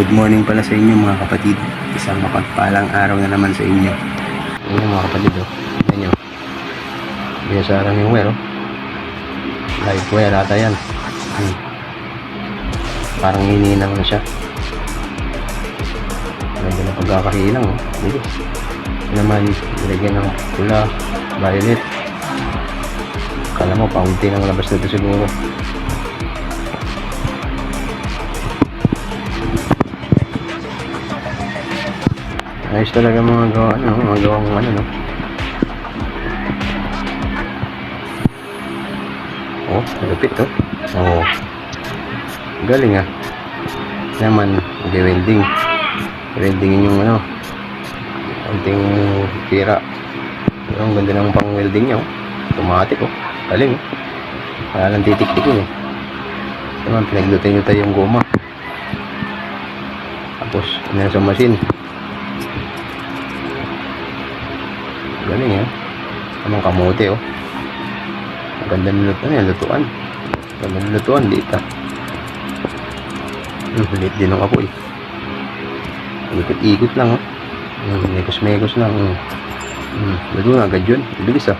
Good morning pala sa inyo mga kapatid. Isang mapagpalang araw na naman sa inyo. Ayun mga kapatid oh. Tignan nyo. Biyasara yung wire oh. Live wire ata yan. Hmm. Parang hininang na siya. Medyo na pagkakahilang oh. Dito. Ito naman, nilagyan ng pula, violet. Kala mo, paunti ng labas nito siguro. Ayos talaga mga gawa, ano, mga gawang ano, no? Oh, malupit, oh. Oh. Galing, ah. Naman, mag-welding. Weldingin yung, ano, konting tira. Pero ang ganda ng pang-welding niya, oh. Automatic, oh. Galing, oh. Kaya lang titik-tikin, eh. Naman, pinaglutin-lutan yung goma. Tapos, ano sa machine. Galing yan. Tamang kamote oh. Ang ganda ng lutuan yan, lutuan. Ang ganda ng lutuan, liit ah. Hmm, liit din ang apoy. Ikot-ikot lang oh. Hmm, mekos-mekos lang. Hmm. Hmm, luto na agad yun. Bilis ah.